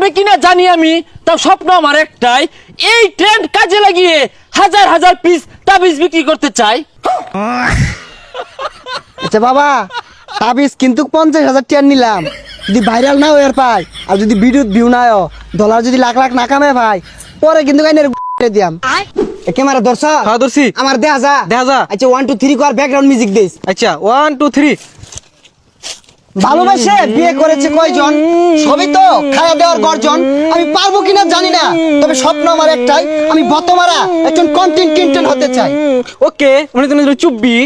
পারবে কিনা জানি আমি তাও স্বপ্ন আমার একটাই এই ট্রেন্ড কাজে লাগিয়ে হাজার হাজার পিস তাবিজ বিক্রি করতে চাই। আচ্ছা বাবা তাবিজ কিন্তু পঞ্চাশ হাজার টিয়ার নিলাম। যদি ভাইরাল না হয়ে পাই আর যদি বিদ্যুৎ ভিউ না হয় ডলার যদি লাখ লাখ না কামে ভাই পরে কিন্তু গাইনের দিয়াম। এ ক্যামেরা ধরছ? হ্যাঁ ধরছি। আমার দেখা যা। দেখা যা। আচ্ছা ওয়ান টু থ্রি কর ব্যাকগ্রাউন্ড মিউজিক দিস। আচ্ছা ওয়ান টু থ্রি ভালোবাসে বিয়ে করেছে কয়জন? সবই তো খাওয়া দেওয়ার গর্জন। আমি পারব কিনা জানি না। তবে স্বপ্ন আমার একটাই আমি বতমারা একজন কন্টেন্ট কিনটেন হতে চাই। ওকে উনি তুমি চুপবি।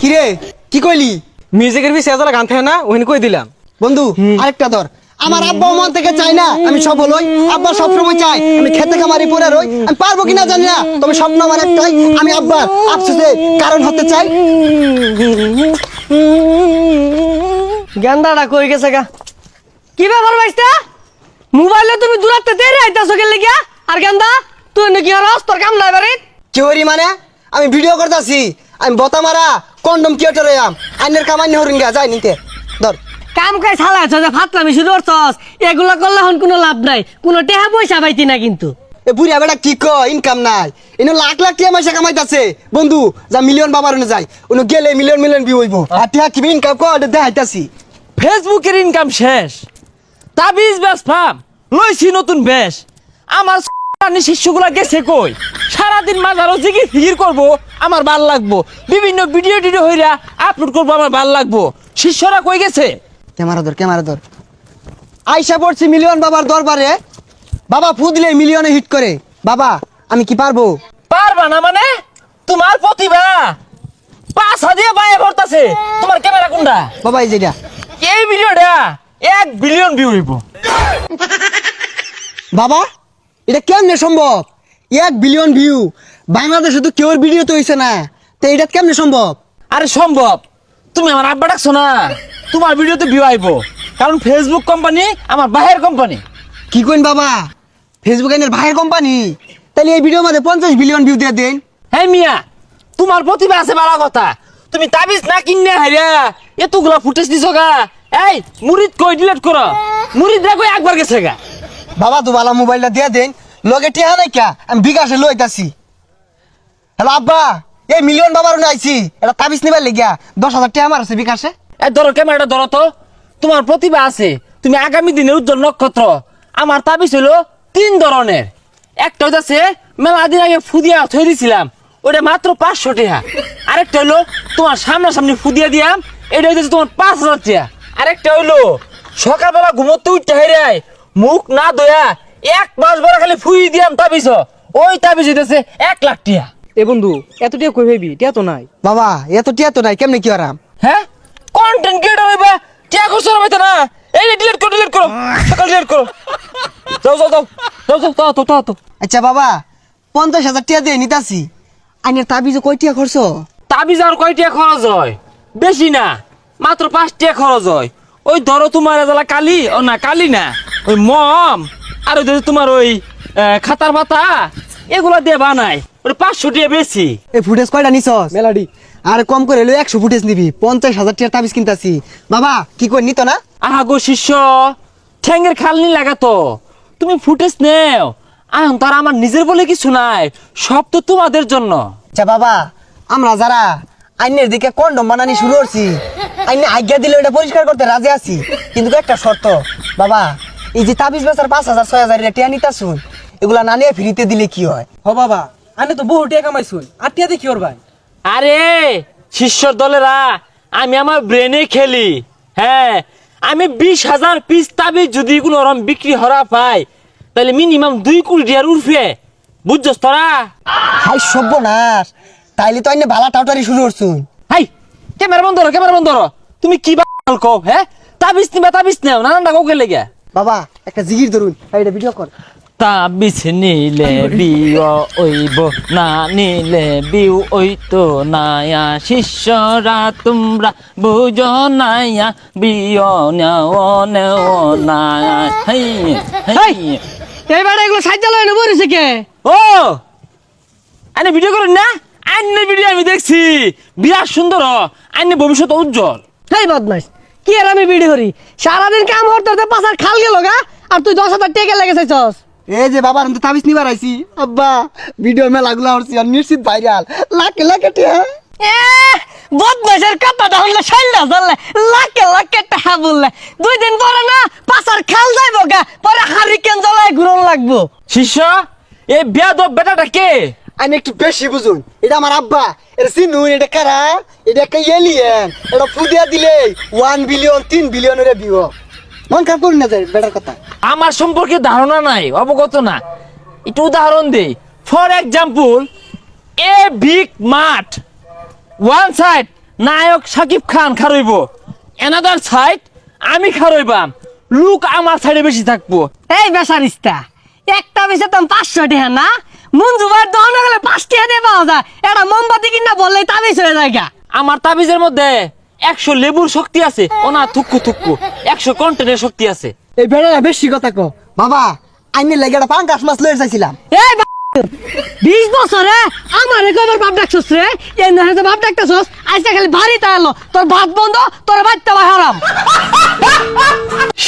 কিরে কি কইলি? মিউজিকের বি সেজালা গান থাকে না ওখানে কই দিলাম? বন্ধু আরেকটা ধর। আমার আব্বা মন থেকে চাই না, আমি সফল হই। আব্বা সবসময় চাই আমি খেতে খামারি পরে রই। আমি পারব কিনা জানি না, তবে স্বপ্ন আমার একটাই, আমি আব্বার আফসোসে কারণ হতে চাই। গেন্দাটা কই গেছে গা? কি ব্যাপার ভাইস্তা? মোবাইলে তুমি দূরাতে তেরে আইতাছো গেলে গিয়া আর গেন্দা তুই নাকি আর তোর কাম নাই বাড়ি কি হরি মানে? আমি ভিডিও করতেছি, আমি বতামারা, কন্ডম কিয়টরে আম। আইনের কামাই হরিং গা যাই নিতে। ধর। কাম কাজ ছালাছ যে ফাতলামি শুরু করছস এগুলো করলে হন কোনো লাভ নাই। কোনো টেহা পয়সা পাইতি না কিন্তু। এ বুড়িয়া বেটা কি ক ইনকাম নাই। এনে লাখ লাখ টিয়া মাসে কামাইতাছে। বন্ধু যা মিলিয়ন বাবার যাই ওনে গেলে মিলিয়ন মিলিয়ন ভিউ হইব। আর টিয়া কি ইনকাম কর দেখাইতাছি। ফেসবুকের ইনকাম শেষ। তাবিজ ব্যাস ফাম। লইছি নতুন বেশ। আমার নি শিষ্যগুলা গেছে কই? সারাদিন মাঝারও জিগির ফিগির করব আমার ভালো লাগবো। বিভিন্ন ভিডিও টিডিও হইরা আপলোড করব আমার ভালো লাগবো। শিষ্যরা কই গেছে? ক্যামেরা ধর ক্যামেরা ধর। আইসা পড়ছি মিলিয়ন বাবার দরবারে। বাবা ফু দিলে মিলিয়নে হিট করে। বাবা আমি কি পারব? পারবা না মানে? তোমার প্রতিভা। পাঁচ হাজার বাইরে ভরতাছে তোমার ক্যামেরা কোনটা? বাবা এই যেটা এই ভিডিওটা এক বিলিয়ন ভিউ হইব। বাবা এটা কেমনে সম্ভব? এক বিলিয়ন ভিউ বাংলাদেশে তো কেউর ভিডিও তো হইছে না। তো এটা কেমনে সম্ভব? আরে সম্ভব। তুমি আমার আব্বা ডাকছো না? তোমার ভিডিওতে ভিউ আইব। কারণ ফেসবুক কোম্পানি আমার বাহের কোম্পানি কি কইন বাবা? ফেসবুক এনের ভাইয়ের কোম্পানি তাহলে এই ভিডিওর মধ্যে পঞ্চাশ বিলিয়ন ভিউ দিয়ে দেন। হ্যাঁ মিয়া তোমার প্রতিভা আছে বালা কথা। তুমি তাবিজ না কিনে হাইরা এতগুলা ফুটেজ দিছো গা। এই মুরিদ কই ডিলিট করো। মুরিদ কই একবার গেছে গা। বাবা তো বালা মোবাইলটা দিয়ে দেন। লগে টিহা নাই কা? আমি বিকাশে লইতাছি। হ্যালো আব্বা। এই মিলিয়ন বাবার আইছি, এটা তাবিজ নিবার লেগিয়া দশ হাজার টাকা আমার আছে বিকাশে। এই ধরো, ক্যামেরাটা ধরো তো। তোমার প্রতিভা আছে, তুমি আগামী দিনের উজ্জ্বল নক্ষত্র। আমার তাবিজ হলো তিন ধরনের। একটা হইতাছে মেলা দিন আগে ফুদিয়া থই দিছিলাম ওটা মাত্র পাঁচশো টাকা। আরেকটা হলো তোমার সামনাসামনি ফুদিয়া দিয়াম এটা হইতেছে তোমার পাঁচ হাজার টাকা। আরেকটা হইল, সকালবেলা ঘুমোতে উঠতে হেরে মুখ না দয়া এক মাস বড় খালি ফুই দিয়াম তাবিজ। ওই তাবিজ হইতেছে এক লাখ টাকা। এ বন্ধু এত টিয়া কই ভাবি টিয়া তো নাই। বাবা এত টিয়া তো নাই কেমনে কি আরাম? হ্যাঁ? কন্টেন্ট ক্রিয়েটর হইবা? টিয়া করছ না না? এই ডিলিট করো ডিলিট করো। সকাল ডিলিট করো। যাও যাও যাও। যাও যাও তাও তো তাও তো আচ্ছা বাবা পঞ্চাশ হাজার টাকা দিয়ে নিতাছি। আইনের তাবিজে কয় টিয়া খরচ? তাবিজ আর কয় টিয়া খরচ হয়? বেশি না মাত্র পাঁচ টিয়া খরচ হয়। ওই ধরো তোমার এজালা কালি ও না কালি না। ওই মম আর ওই তোমার ওই খাতার পাতা এগুলা দিয়ে বানাই ওই পাঁচশো টিয়া বেশি। এই ফুটেজ কয়টা নিছস? মেলাডি। আর কম করে হলো একশো ফুটেজ নিবি। পঞ্চাশ হাজার টাকার তাবিজ কিনতাছি। বাবা কি করে নিত না? আহা গো শিষ্য ঠ্যাঙ্গের খালনি লাগাতো তুমি ফুটেজ নেও। এখন তার আমার নিজের বলে কিছু নাই। সব তো তোমাদের জন্য। আচ্ছা বাবা আমরা যারা আইনের দিকে কন্ডম বানানি শুরু করছি আইনে আজ্ঞা দিলে ওটা পরিষ্কার করতে রাজি আছি। কিন্তু একটা শর্ত বাবা এই যে তাবিজ বেচার পাঁচ হাজার ছয় হাজার টিয়া নিতাছুন এগুলা না নিয়ে ফ্রিতে দিলে কি হয়? হ বাবা। আনে তো বহু টিয়া কামাইছুন আর টিয়া দেখি ওর ভাই আরে শিষ্যর দলেরা আমি আমার ব্রেনে খেলি। হ্যাঁ আমি বিশ হাজার পিস তাবিজ যদি কোনো ওরম বিক্রি হরা পাই তাহলে মিনিমাম দুই কোটি টিয়ার উঠবে বুঝছস তোরা? হাই সর্বনাশ। তাইলে তো আইনে বালা টাউটারি শুরু করছুন হাই ক্যামেরা বন্ধ করো ক্যামেরা বন্ধ করো তুমি কি বাল কও হ্যাঁ? তাবিজ নিবা তাবিজ নেও নানানটা কাউকে লেগে? বাবা একটা জিগির ধরুন। এটা ভিডিও কর। তাবিজ নিলে বিয় ওইব না নিলে বিউ ওইতো নায়া। শিষ্যরা তোমরা বুঝো নায়া। বিয় নেও নেও নায়া। Hi hi. এইবার এগুলো সাহায্য লয় না বলেছে কে? ও! আনে ভিডিও করুন না? আইনের ভিডিও আমি দেখছি। বিরাট সুন্দর আইনের ভবিষ্যৎ উজ্জ্বল। এই বদমাইশ কি আর আমি বিড়ি করি? সারাদিন কাম করতে পাশার খাল গেল গা আর তুই দশ হাজার টেকে লেগেছিস এই যে বাবা আমি তাবিজ নিবার আইছি। আব্বা ভিডিও মেলা গুলা হচ্ছে আর নিশ্চিত ভাইরাল। লাখে লাখে টিয়া। এ বদমাসের কথাটা হলে সাইলা চললে লাখে লাখে টাকা বললে। দুই দিন পরে না পাশার খাল যাইব গা পরে হারিকেন জ্বলায় ঘুরন লাগবো। শিষ্য এই বেয়াদব বেটাটা কে? আমি একটু বেশি বুঝুন এটা আমার আব্বা এটা সিনু এটা কারা? এটা একটা এলিয়েন এটা ফুদিয়া দিলে ওয়ান বিলিয়ন তিন বিলিয়ন এর বিও মন খারাপ করি না যায় বেটার কথা। আমার সম্পর্কে ধারণা নাই অবগত না। একটু উদাহরণ দেই। ফর এক্সাম্পল এ বিগ মাঠ ওয়ান সাইড নায়ক সাকিব খান খারইব এনাদার সাইড আমি খারইবাম। লুক আমার সাইডে বেশি থাকব। এই বেসারিস্তা একটা বেশে তো পাঁচশো টাকা না? মঞ্জুবার দহন গেলে পাঁচ টাকা দিয়ে পাওয়া যায়। এটা মোমবাতি কিনা বললেই তাবিজ হয়ে যায়। আমার তাবিজের মধ্যে একশো লেবুর শক্তি আছে। ও না থুক্কু থুক্কু একশো কন্টেনের শক্তি আছে। এই বেটারা বেশি কথা কো বাবা আইনের লাগে একটা পাঙ্কাশ মাছ লয়ে চাইছিলাম এই বিশ বছরে আমার একবার বাপ ডাকছস রে? এই না হয়তো বাপ ডাকতেছস। আজকে খালি ভারী তাহলো তোর ভাত বন্ধ তোর বাচ্চা ভাই হারাম।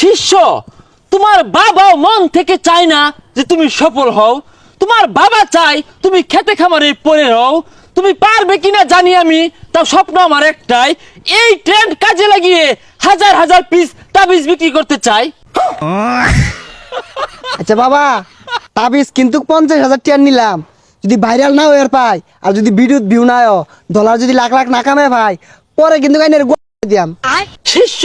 শিষ্য তোমার বাবাও মন থেকে চায় না যে তুমি সফল হও। তোমার বাবা চাই তুমি খেতে খামারে পড়ে হও তুমি পারবে কিনা জানি আমি তাও স্বপ্ন আমার একটাই এই ট্রেন্ড কাজে লাগিয়ে হাজার হাজার পিস তাবিজ বিক্রি করতে চাই। আচ্ছা বাবা তাবিজ কিন্তু পঞ্চাশ হাজার টিয়ার নিলাম। যদি ভাইরাল না হয়ে পাই আর যদি বিদ্যুৎ ভিউ না হয় ডলার যদি লাখ লাখ না কামে ভাই পরে কিন্তু আইনের গোয়া দিয়াম। শিষ্য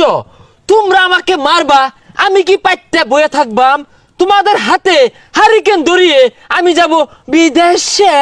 তোমরা আমাকে মারবা আমি কি পাইতে বয়ে থাকবাম? তোমাদের হাতে হারিকেন ধরিয়ে আমি যাব বিদেশে।